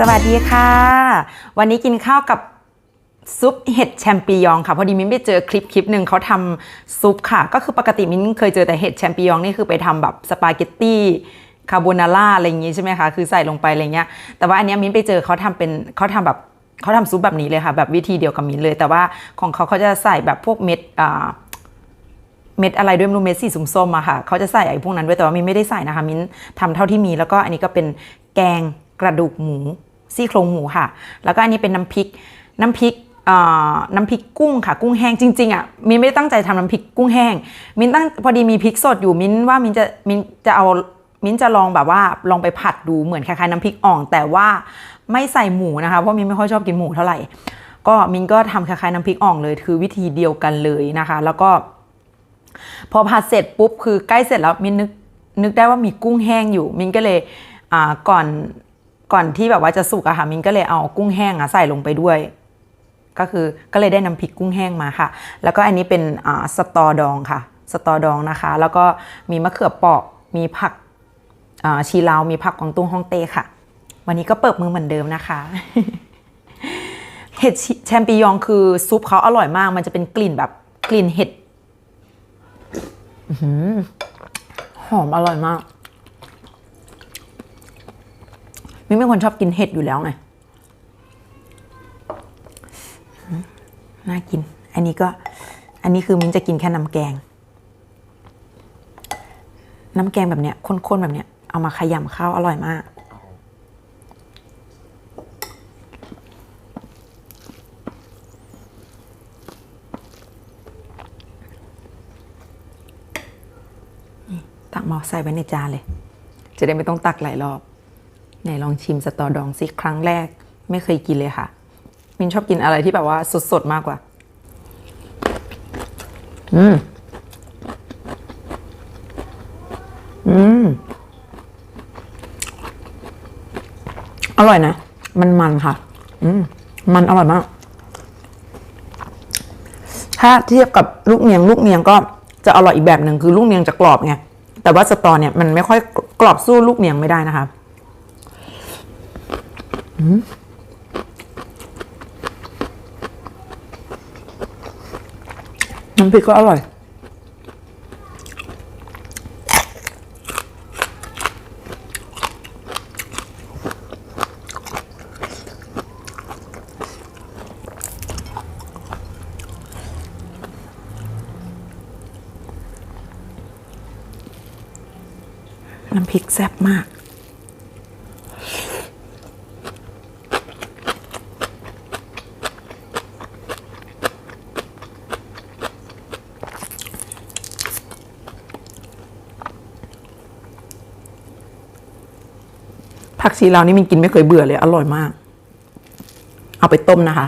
สวัสดีค่ะ วันนี้กินข้าวกับซุปเห็ดแชมปิญองค่ะ พอดีมิ้นไปเจอคลิปคลิปหนึ่งเขาทำซุปค่ะ ก็คือปกติมิ้นเคยเจอแต่เห็ดแชมปิญองนี่คือไปทำแบบสปาเกตตี้คาโบนาร่าอะไรอย่างงี้ใช่ไหมคะ คือใส่ลงไปอะไรเงี้ย แต่ว่าอันนี้มิ้นไปเจอเขาทำเป็นเขาทำแบบเขาทำซุปแบบนี้เลยค่ะ แบบวิธีเดียวกับมิ้นเลย แต่ว่าของเขาเขาจะใส่แบบพวกเม็ดอ่าเม็ดอะไรด้วยไม่รู้เม็ดสีส้มๆอะค่ะเขาจะใส่ไอ้พวกนั้นด้วยแต่ว่ามิ้นไม่ได้ใส่นะคะ มิ้นทำเท่าที่มีแล้วก็อันนี้ก็เป็นแกงกระดูกหมู ซี่โครงหมูค่ะ แล้วก็อันนี้เป็นน้ำพริก น้ำพริกน้ำพริกกุ้งค่ะ กุ้งแห้งจริงๆอะมินไม่ได้ตั้งใจทำน้ำพริกกุ้งแห้ง มินตั้งพอดีมีพริกสดอยู่มินว่ามินจะมินจะเอามินจะลองแบบว่าลองไปผัดดูเหมือนคล้ายๆน้ำพริกอ่อง แต่ว่าไม่ใส่หมูนะคะเพราะมินไม่ค่อยชอบกินหมูเท่าไหร่ ก็มินก็ทำคล้ายๆน้ำพริกอ่องเลย คือวิธีเดียวกันเลยนะคะ แล้วก็ พอผัดเสร็จปุ๊บคือใกล้เสร็จแล้วมินนึกนึกได้ว่ามีกุ้งแห้งอยู่ มินก็เลยก่อน ก่อนที่แบบว่าจะสุกอะค่ะมินก็เลยเอากุ้งแห้งอะใส่ลงไปด้วย ก็คือก็เลยได้น้ำพริกกุ้งแห้งมาค่ะ แล้วก็อันนี้เป็นอ่าสตอดองค่ะ สตอดองนะคะ แล้วก็มีมะเขือเปราะมีผักอ่าชีลาวมีผักกวางตุ้งฮ่องเต้ค่ะ วันนี้ก็เปิดมือเหมือนเดิมนะคะเห็ดแชมปิญองคือซุปเขาอร่อยมาก มันจะเป็นกลิ่นแบบกลิ่นเห็ดหอมอร่อยมาก มิ้นเป็นคนชอบกินเห็ดอยู่แล้วไงน่ากิน อันนี้ก็ อันนี้คือมิ้นจะกินแค่น้ำแกง น้ำแกงแบบเนี้ยข้นๆแบบเนี้ย เอามาขยำข้าวอร่อยมาก ตักมาใส่ไว้ในจานเลย จะได้ไม่ต้องตักหลายรอบ ไหนลองชิมสตอดองสิครั้งแรก ไม่เคยกินเลยค่ะ มินชอบกินอะไรที่แบบว่าสดๆมากกว่า อืม อืม อร่อยนะ มันมันค่ะ อืม มันอร่อยมาก ถ้าเทียบกับลูกเนียง ลูกเนียงก็จะอร่อยอีกแบบหนึ่งคือลูกเนียงจะกรอบไง แต่ว่าสตอเนี่ยมันไม่ค่อยกรอบสู้ลูกเนียงไม่ได้นะคะ น้ำพริกก็อร่อย น้ำพริกแซ่บมาก ผักชีลาวนี่มินกินไม่เคยเบื่อเลย อร่อยมาก เอาไปต้มนะคะ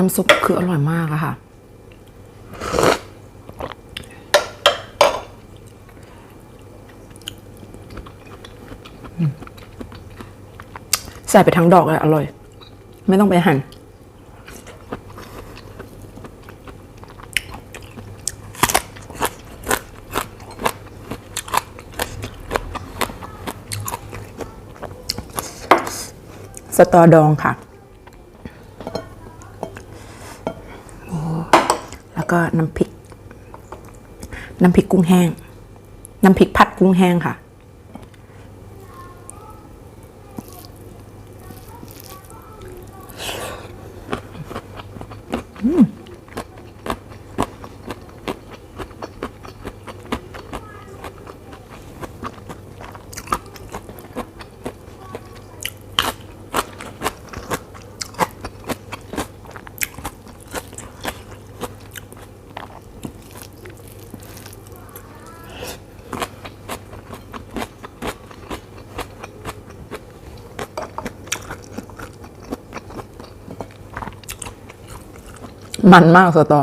น้ำซุปคืออร่อยมากอะค่ะ ใส่ไปทั้งดอกเลยอร่อย ไม่ต้องไปหั่นสตอดองค่ะ แล้วก็ น้ำพริก น้ำพริกกุ้งแห้ง น้ำพริกผัดกุ้งแห้งค่ะ มันมากสตอ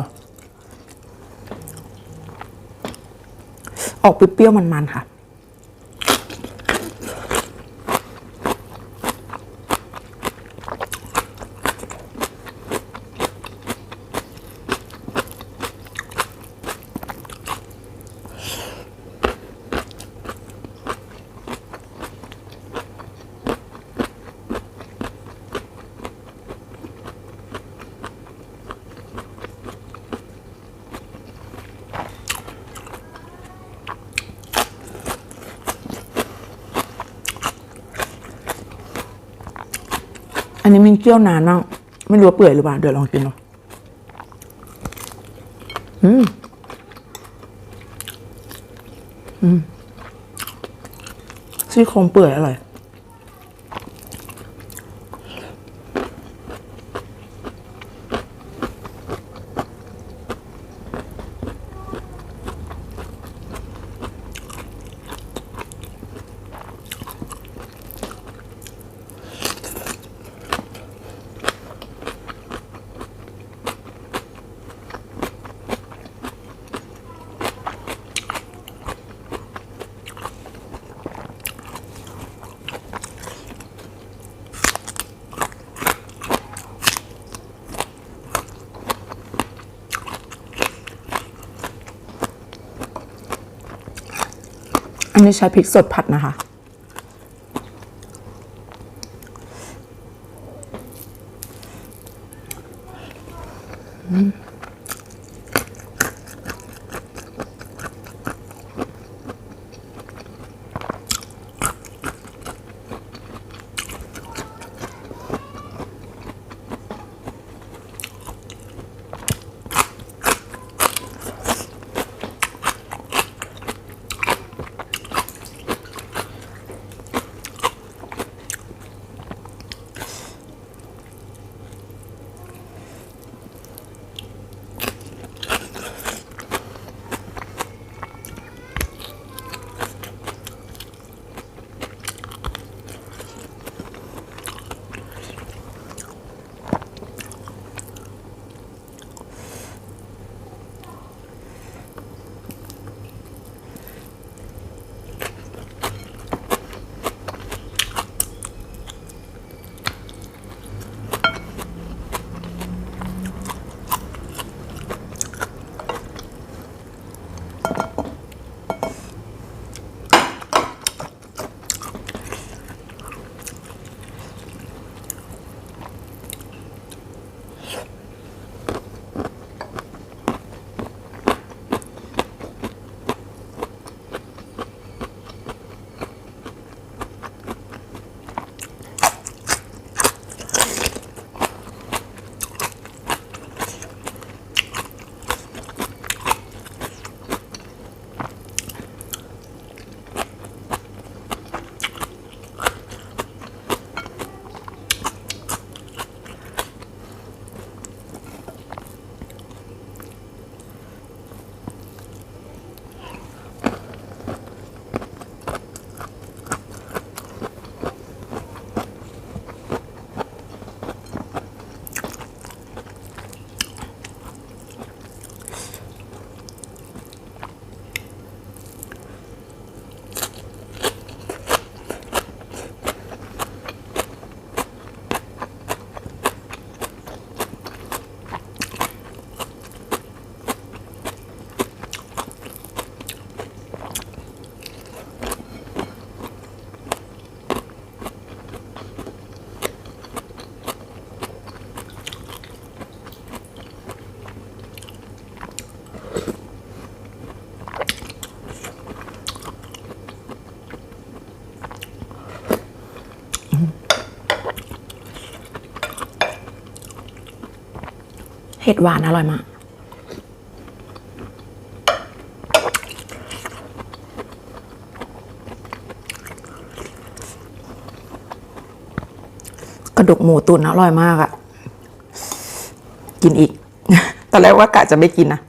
ออกเปรี้ยวๆมันๆค่ะ คี่ยวนานมากไม่รู้ว่าเปื่อยหรือเปล่าเดี๋ยวลองกินดูอืมอืมซี่โครงเปื่อยอร่อย นี้ใช้พริกสดผัดนะคะ เห็ดหวานอร่อยมาก กระดูกหมูตุ๋นอร่อยมากอะกินอีก ตอนแรกว่ากะจะไม่กินนะ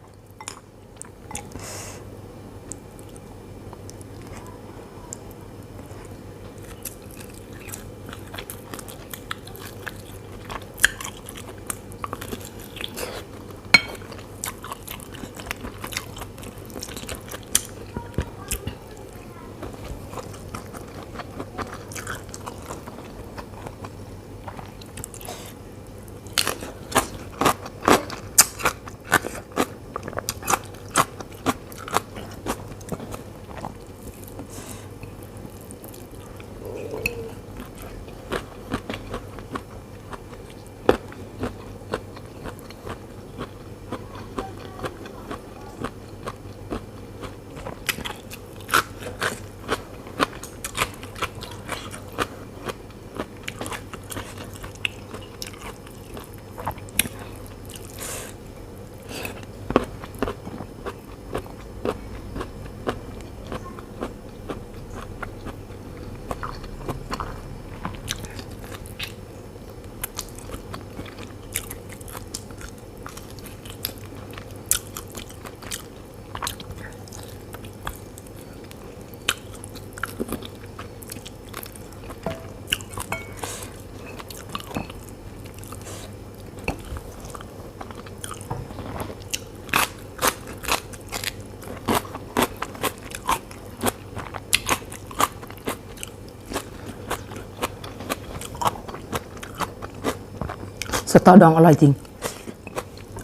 สตอดองอร่อยจริง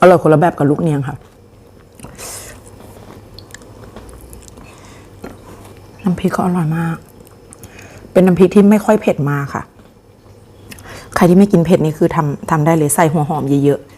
อร่อยคนละแบบกับลูกเนียงค่ะ น้ำพริกก็อร่อยมาก เป็นน้ำพริกที่ไม่ค่อยเผ็ดมากค่ะ ใครที่ไม่กินเผ็ดนี่คือทำทำได้เลยใส่หัวหอมเยอะๆ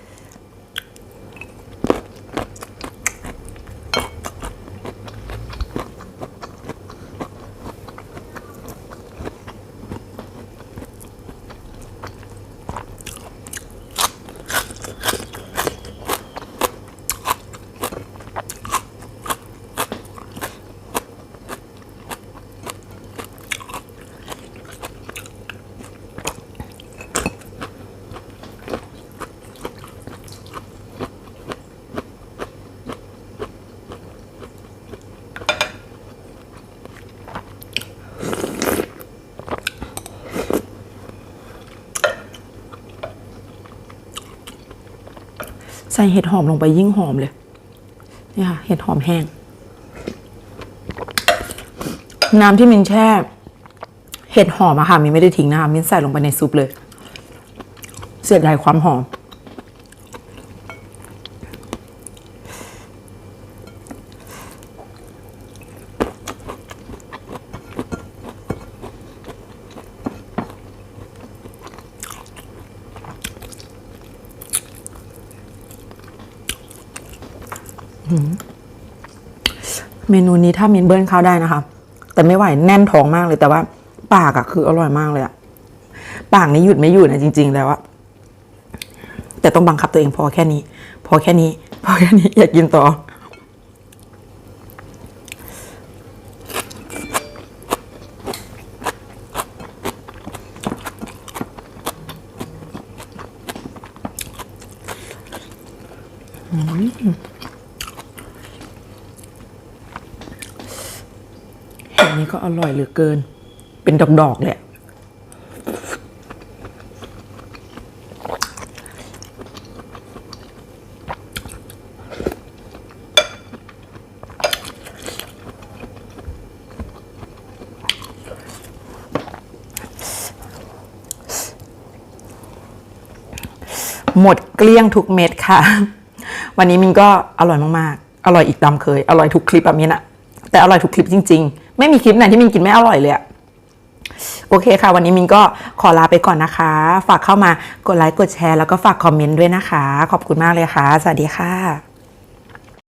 ใส่เห็ดหอมลงไปยิ่งหอมเลยนี่ค่ะเห็ดหอมแห้ง น้ำที่มินแช่เห็ดหอมอะค่ะมินไม่ได้ทิ้งนะคะมินใส่ลงไปในซุปเลย เสียดายความหอม เมนูนี้ถ้ามินเบิ้ลข้าวได้นะคะ แต่ไม่ไหวแน่นท้องมากเลยแต่ว่า ปากอะคืออร่อยมากเลยอะปากนี้หยุดไม่อยู่นะจริง ๆ แล้วอะแต่ต้องบังคับตัวเองพอแค่นี้ พอแค่นี้ พอแค่นี้อยากกินต่อ นี้ก็อร่อยเหลือเกิน เป็นดอกๆเลยอะหมดเกลี้ยงทุกเม็ดค่ะ วันนี้มินก็อร่อยมากๆ อร่อยอีกตามเคย อร่อยทุกคลิปแบบนี้นะแต่อร่อยทุกคลิปจริง ๆ ไม่มีคลิปไหนที่มินกินไม่อร่อยเลยอะโอเคค่ะ วันนี้มินก็ขอลาไปก่อนนะคะ ฝากเข้ามากดไลค์กดแชร์แล้วก็ฝากคอมเมนต์ด้วยนะคะ ขอบคุณมากเลยค่ะ สวัสดีค่ะ